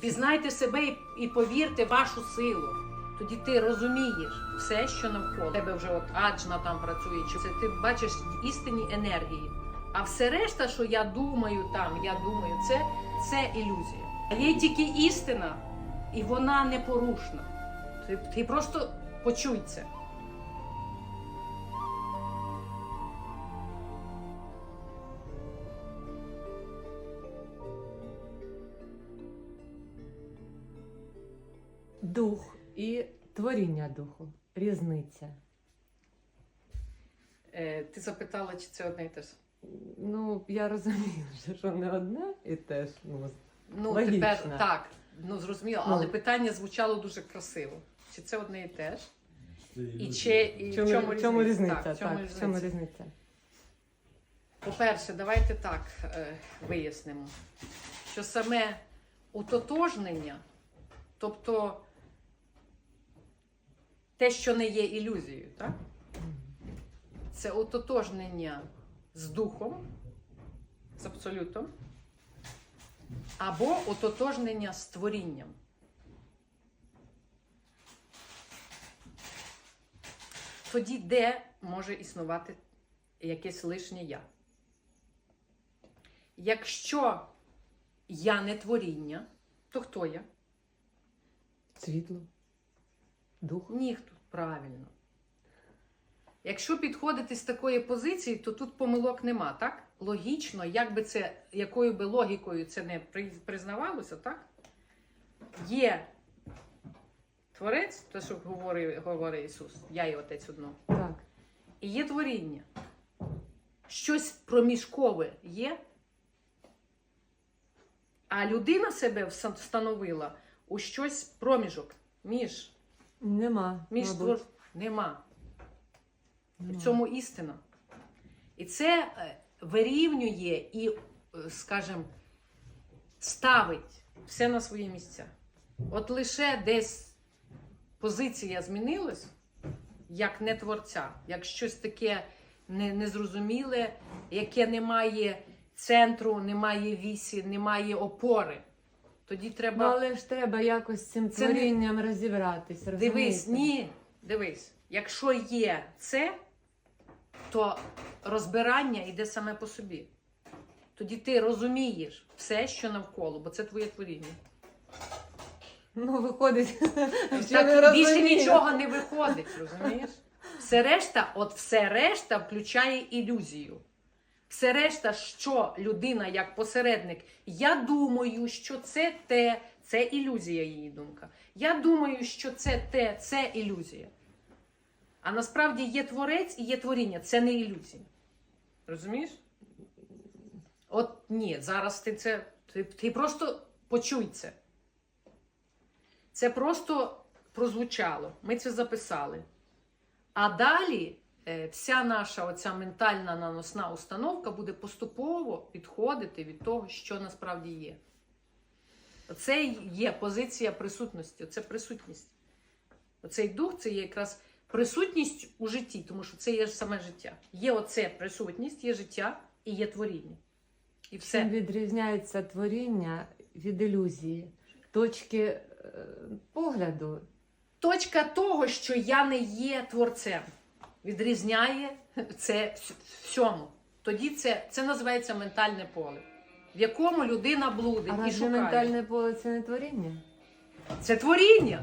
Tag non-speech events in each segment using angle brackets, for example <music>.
Пізнайте себе і, і повірте вашу силу. Тоді ти розумієш все, що навколо тебе вже от аджна там працює, чи це ти бачиш істинні енергії. А все решта, що я думаю там, я думаю, це, це ілюзія. Є тільки істина, і вона непорушна. Ти, ти просто почуй це. Дух і творіння духу. Різниця. Е, ти запитала, чи це одне і те ж. Ну, я розумію, <laughs> що не одне і теж. Ну, Ну, Логічно. тепер так, ну зрозуміло, Ну. але питання звучало дуже красиво. Чи це одне і те ж? І І чи і в чому, в чому різниця? Так, Так, в чому в чому різниця? різниця? По-перше, давайте так е, вияснимо, що саме утотожнення, тобто те, що не є ілюзією, так? це утотожнення з духом, з абсолютом, або утотожнення з творінням. Тоді де може існувати якесь лишнє я? Якщо я не творіння, то хто я? Світло. Дух. Ніхто. Правильно. Якщо підходити з такої позиції, то тут помилок нема, так? Логічно, як би це, якою би логікою це не признавалося, так? Є творець, те, що говорить, говорить Ісус, я і Отець одно. Так. І є творіння. Щось проміжкове є. А людина себе встановила у щось проміжок між, Нема. між мабуть. твор... Нема. Нема. В цьому істина. І це е, вирівнює і, е, скажімо, ставить все на свої місця. От лише десь позиція змінилась, як не творця, як щось таке не- незрозуміле, яке не має центру, не має вісі, не має опори. Тоді Ну, треба. але ж треба якось з цим Це не- творінням розібратись. Дивись, розумієте? ні, дивись, якщо є це, то розбирання йде саме по собі. Тоді ти розумієш все, що навколо, бо це твоє творіння. Ну, виходить, <laughs> що не Так більше розумію. нічого не виходить, розумієш? Все решта, от все решта включає ілюзію. Все решта, що людина як посередник, я думаю, що це те, це ілюзія її думка. Я думаю, що це те, це ілюзія. А насправді є творець і є творіння, це не ілюзія. Розумієш? От ні, зараз ти це. Ти, ти просто почуй це. Це просто прозвучало. Ми це записали. А далі вся наша оця ментальна наносна установка буде поступово відходити від того, що насправді є. Це є позиція присутності, це присутність. Оцей дух це є якраз присутність у житті, тому що це є саме життя. Є оце присутність, є життя і є творіння. І Чим відрізняється творіння від ілюзії? Точки е, погляду. Точка того, що я не є творцем, відрізняє це всьому. Тоді це, це називається ментальне поле, в якому людина блудить А і шукає. ментальне поле це не творіння? Це творіння.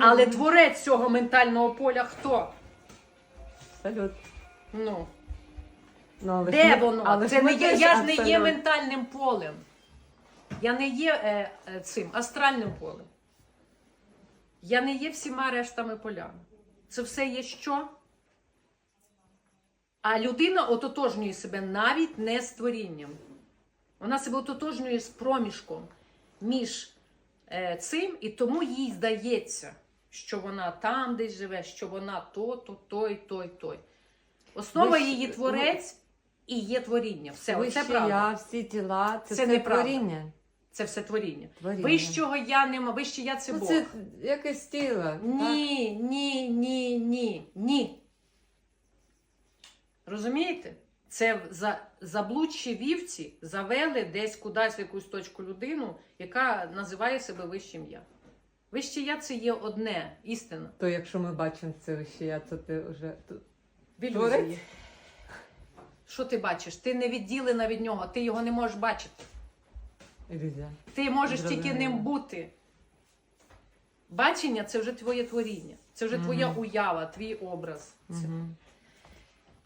Але творець цього ментального поля хто? Абсолют. Ну, Ну, але ж де ми- воно? але це не є, теж я ж не є ментальним полем. Я не є е, е, цим астральним полем. Я не є всіма рештами полями. Це все є що? А людина ототожнює себе навіть не з творінням. Вона себе ототожнює з проміжком між е, цим, і тому їй здається, що вона там десь живе, що вона то, то, той, той, той. Основа Ви її творець і є творіння. Все, Вище оце правда. я, всі тіла, це, Це все неправда. творіння. Це все творіння. творіння. Вищого я нема, вище я це ну, Бог. це якесь тіло. Ні, ні, ні, ні, ні. Розумієте? Це за, заблудші вівці завели десь кудись в якусь точку людину, яка називає себе вищим я. Вище я це є одне, істина. То якщо ми бачимо це вище я, то ти вже В ілюзії. Що ти бачиш? Ти не відділена від нього, ти його не можеш бачити. ілюзія. Ти можеш тільки ним бути. Бачення це вже твоє творіння, це вже твоя уява, твій образ. Це, Угу.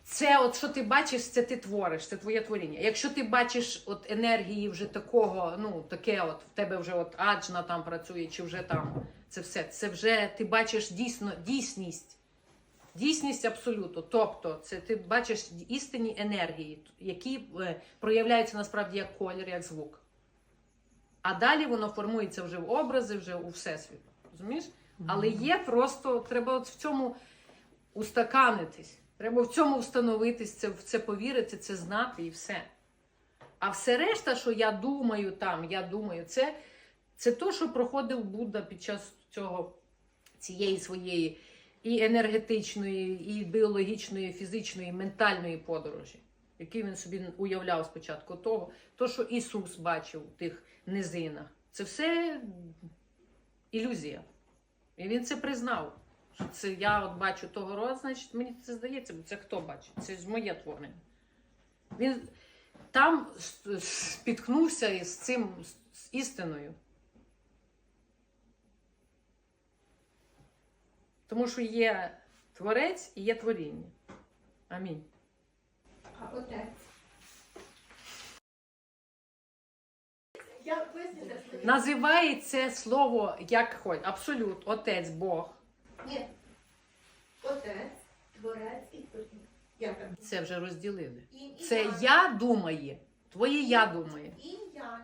Це от що ти бачиш, це ти твориш, це твоє творіння. Якщо ти бачиш от енергії вже такого, ну таке, от в тебе вже от аджна там працює, чи вже там це все. Це вже ти бачиш дійсно дійсність. Дійсність абсолютно. Тобто, це ти бачиш істинні енергії, які е, проявляються насправді як колір, як звук. А далі воно формується вже в образи, вже у всесвіт. Розумієш? Але є просто, треба от в цьому устаканитись. Треба в цьому встановитись, це, в це повірити, це знати і все. А все решта, що я думаю там, я думаю, це, це то, що проходив Будда під час цього, цієї своєї і енергетичної, і біологічної, і фізичної, і ментальної подорожі, який він собі уявляв спочатку того, то, що Ісус бачив у тих низинах. Це все ілюзія. І він це признав. Що це я от бачу того роду, значить мені це здається, бо це хто бачить? Це ж моє творення. Він там спіткнувся із цим з- істиною. Тому що є творець і є творіння. Амінь. А отець. Я поясню це. Називає це слово як хоч, абсолют, отець, Бог. Ні. Отець, творець і творіння. Я там. Це вже розділили. Інь і Це я думає, твоє я думає. Інь ян.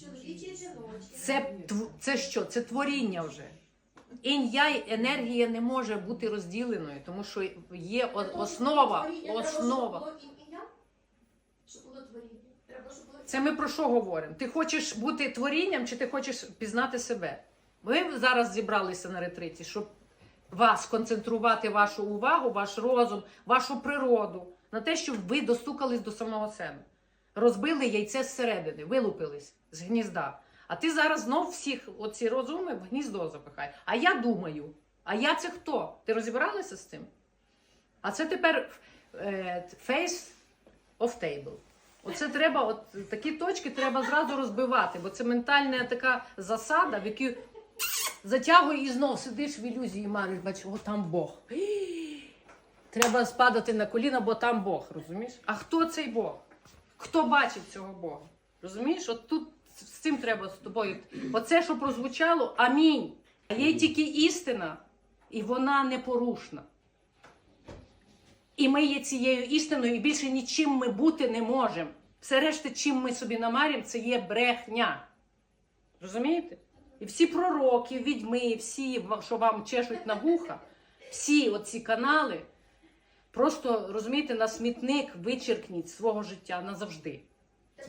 Чоловіче і жіноче. Це, тв- це що? Це творіння вже. Інь-яй енергія не може бути розділеною, тому що є о- основа. творіння, треба, щоб Основа. було інь і ян. Щоб було творіння. Треба, щоб було Це ми про що говоримо? Ти хочеш бути творінням чи ти хочеш пізнати себе? Ви зараз зібралися на ретриті, щоб вас концентрувати вашу увагу, ваш розум, вашу природу на те, щоб ви достукались до самого себе. Розбили яйце зсередини, вилупились з гнізда. А ти зараз знов всіх оці розуми в гніздо запихай. А я думаю, а я це хто? Ти розібралася з цим? А це тепер е, face of table. Оце треба, от такі точки треба зразу розбивати, бо це ментальна така засада, в яку затягує і знов сидиш в ілюзії, мариш, бачиш, о, там Бог. <gasps> Треба спадати на коліна, бо там Бог, розумієш? А хто цей Бог? Хто бачить цього Бога? Розумієш? От тут з цим треба з тобою. Оце, що прозвучало, амінь. А є тільки істина, і вона непорушна. І ми є цією істиною, і більше нічим ми бути не можемо. Все решта, чим ми собі намаримо, це є брехня. Розумієте? І всі пророки, відьми, всі, що вам чешуть на вуха, всі оці канали, просто розумієте, на смітник вичеркніть свого життя назавжди.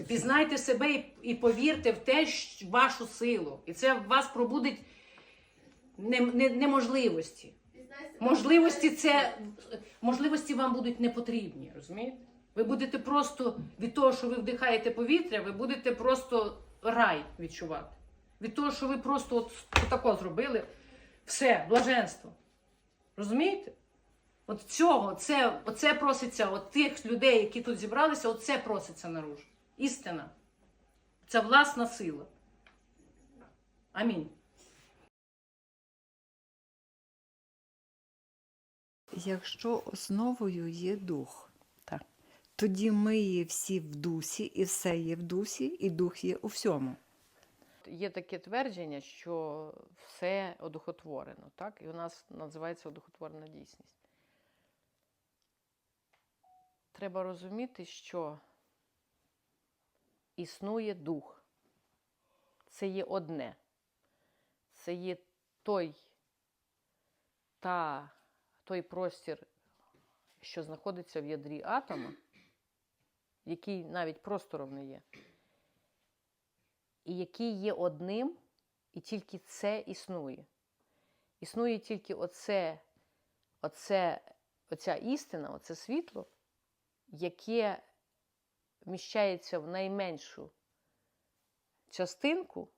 Пізнайте себе і, і повірте в те, в вашу силу. І це в вас пробудить не, не, неможливості. Можливості можливості вам будуть не потрібні, розумієте? Ви будете просто від того, що ви вдихаєте повітря, ви будете просто рай відчувати. Від того, що ви просто от тако зробили, все, блаженство. Розумієте? От цього, це, оце проситься, от тих людей, які тут зібралися, оце проситься наружу. Істина. Це власна сила. Амінь. Якщо основою є дух, тоді ми є всі в дусі, і все є в дусі, і дух є у всьому. Є таке твердження, що все одухотворено, так? І у нас називається одухотворена дійсність. Треба розуміти, що існує дух. Це є одне. Це є той, та, той простір, що знаходиться в ядрі атома, який навіть простором не є і який є одним, і тільки це існує. Існує тільки оце, оце, оця істина, оце світло, яке вміщається в найменшу частинку,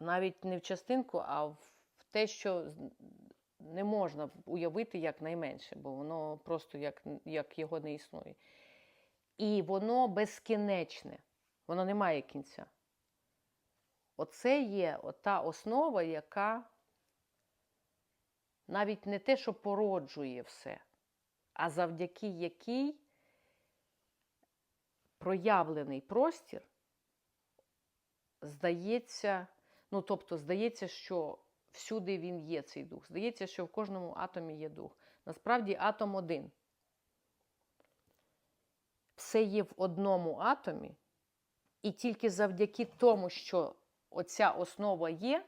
навіть не в частинку, а в те, що не можна уявити як найменше, бо воно просто як, як його не існує. І воно безкінечне, воно не має кінця. Оце є та основа, яка навіть не те, що породжує все, а завдяки якій проявлений простір здається, ну тобто, здається, що всюди він є, цей дух. Здається, що в кожному атомі є дух. Насправді атом один. Все є в одному атомі, і тільки завдяки тому, що оця основа є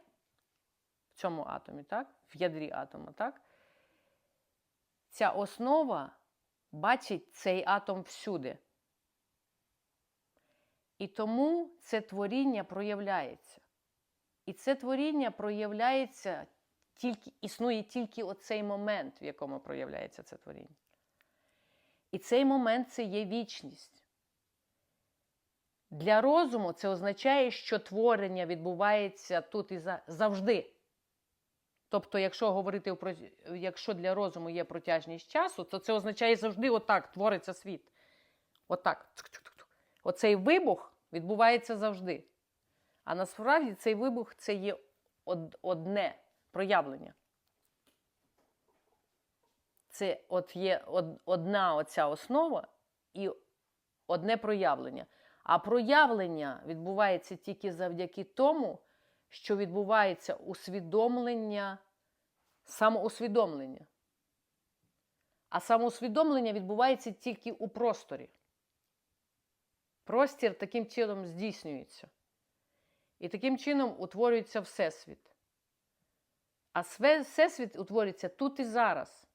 в цьому атомі, так? в ядрі атома, так? ця основа бачить цей атом всюди. І тому це творіння проявляється. І це творіння проявляється тільки, існує тільки оцей момент, в якому проявляється це творіння. І цей момент це є вічність. Для розуму це означає, що творення відбувається тут і завжди. Тобто, якщо говорити про якщо для розуму є протяжність часу, то це означає завжди отак твориться світ. Отак. Оцей вибух відбувається завжди. А насправді цей вибух це є одне проявлення. Це от є одна оця основа і одне проявлення. А проявлення відбувається тільки завдяки тому, що відбувається усвідомлення, самоусвідомлення. А самоусвідомлення відбувається тільки у просторі. Простір таким чином здійснюється. І таким чином утворюється Всесвіт. А Всесвіт утворюється тут і зараз.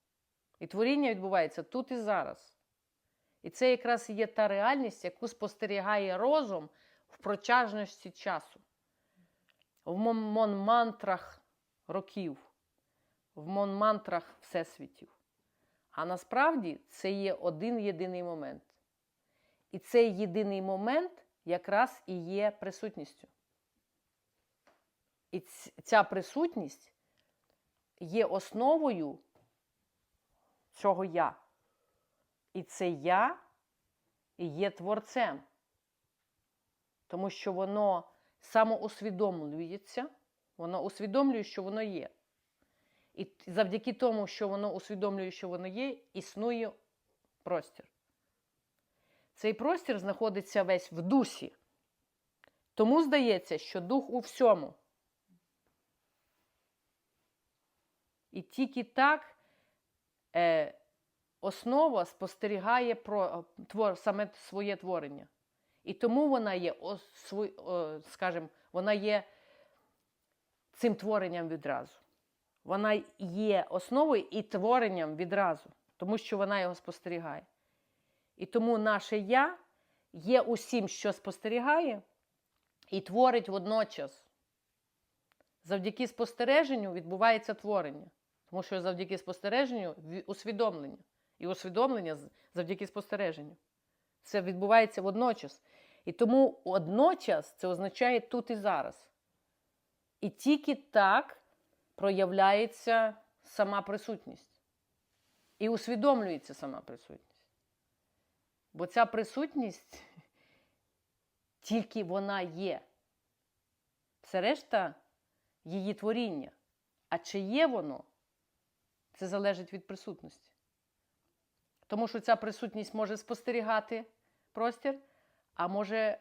І творіння відбувається тут і зараз. І це якраз є та реальність, яку спостерігає розум в протяжності часу, в монмантрах років, в монмантрах всесвітів. А насправді це є один єдиний момент. І цей єдиний момент якраз і є присутністю. І ця присутність є основою цього я. І це я є творцем. Тому що воно самоусвідомлюється, воно усвідомлює, що воно є. І завдяки тому, що воно усвідомлює, що воно є, існує простір. Цей простір знаходиться весь в дусі. Тому здається, що дух у всьому. І тільки так е, основа спостерігає про е, твор, саме своє творення. І тому вона є, о, скажімо, вона є цим творенням відразу. Вона є основою і творенням відразу, тому що вона його спостерігає. І тому наше я є усім, що спостерігає, і творить водночас. Завдяки спостереженню відбувається творення. Тому що завдяки спостереженню усвідомлення. І усвідомлення завдяки спостереженню. Це відбувається водночас. І тому одночас це означає тут і зараз. І тільки так проявляється сама присутність. І усвідомлюється сама присутність. Бо ця присутність <laughs> тільки вона є. Все решта її творіння. А чи є воно, це залежить від присутності. Тому що ця присутність може спостерігати простір, а може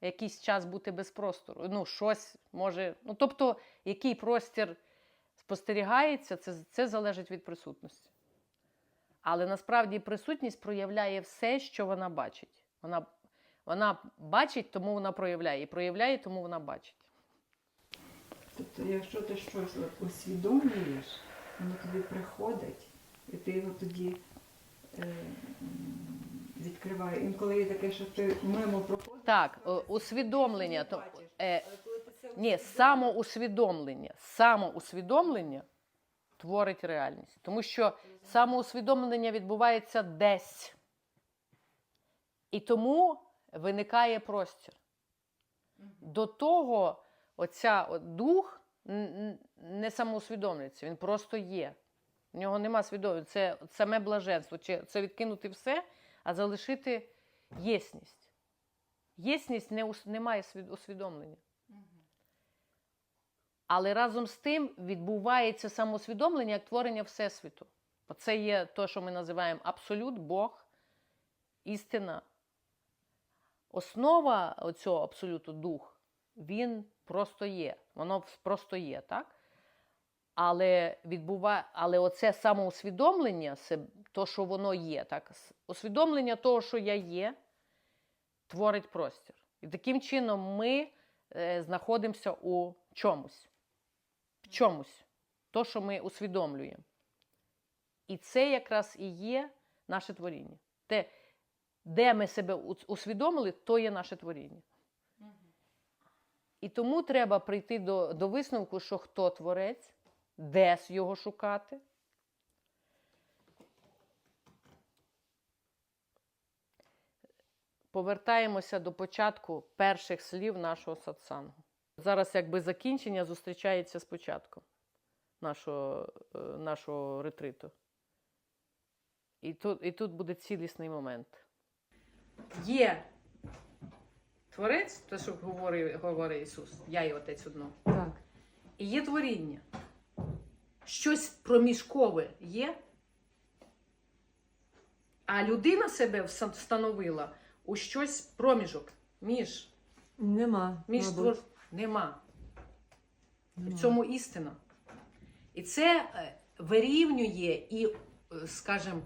якийсь час бути без простору. Ну, щось може. Ну, тобто, який простір спостерігається, це, це залежить від присутності. Але насправді присутність проявляє все, що вона бачить. Вона, вона бачить, тому вона проявляє. І проявляє, тому вона бачить. Тобто, якщо ти щось усвідомлюєш, воно тобі приходить, і ти його тоді е, м, відкриваєш. Інколи є таке, що ти мимо проходиш. Так, е, ти усвідомлення. То, е, ні, самоусвідомлення. Самоусвідомлення творить реальність. Тому що самоусвідомлення відбувається десь. І тому виникає простір. До того оця дух не самоусвідомлюється, він просто є. В нього нема свідомості. Це саме блаженство. Чи це відкинути все, а залишити єсність. Єсність не, ус- не має усвідомлення. Але разом з тим відбувається самоусвідомлення як творення Всесвіту. Оце є те, що ми називаємо абсолют, Бог, істина. Основа цього абсолюту дух, він просто є. Воно просто є, так? Але відбуває, але оце самоусвідомлення, то, що воно є, так? усвідомлення того, що я є, творить простір. І таким чином ми е, знаходимося у чомусь. В чомусь. То, що ми усвідомлюємо. І це якраз і є наше творіння. Те, де ми себе усвідомили, то є наше творіння. І тому треба прийти до, до висновку, що хто творець, де с його шукати. Повертаємося до початку перших слів нашого сатсангу. Зараз якби закінчення зустрічається з початком нашого, е, нашого ретриту. І тут, і тут буде цілісний момент. Є творець, те, що говорить, говорить Ісус, я і отець одно. Так. І є творіння. Щось проміжкове є. А людина себе встановила у щось проміжок між, Нема. між твор... нема. Нема. В цьому істина. І це е, вирівнює і, е, скажімо,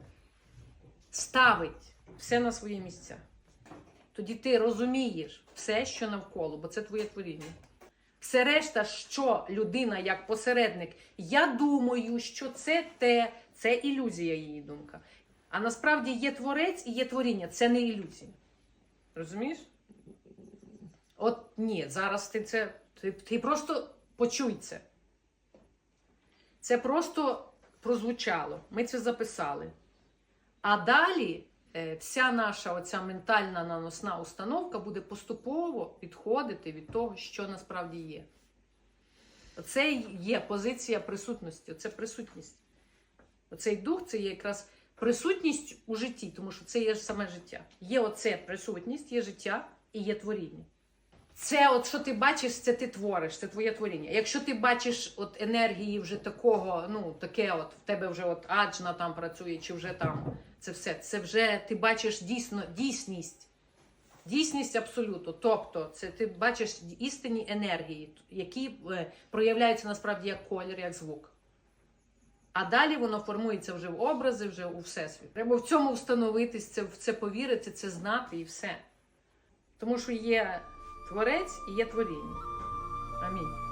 ставить все на свої місця. Тоді ти розумієш все, що навколо, бо це твоє творіння. Все решта, що людина як посередник, я думаю, що це те, це ілюзія її думка. А насправді є творець і є творіння, це не ілюзія. Розумієш? От ні, зараз ти це. Ти, ти просто почуй це. Це просто прозвучало. Ми це записали. А далі вся наша оця ментальна наносна установка буде поступово відходити від того, що насправді є. Це є позиція присутності, це присутність. Оцей дух це є якраз присутність у житті, тому що це є саме життя. Є оце присутність, є життя і є творіння. Це, от що ти бачиш, це ти твориш, це твоє творіння. Якщо ти бачиш от енергії вже такого, ну таке, от в тебе вже от аджна там працює, чи вже там це все. Це вже ти бачиш дійсно дійсність. Дійсність абсолюту. Тобто, це ти бачиш істинні енергії, які е, проявляються насправді як колір, як звук. А далі воно формується вже в образи, вже у всесвіт. Треба в цьому встановитись, це, в це повірити, це знати і все. Тому що є творець і є творіння. Амінь.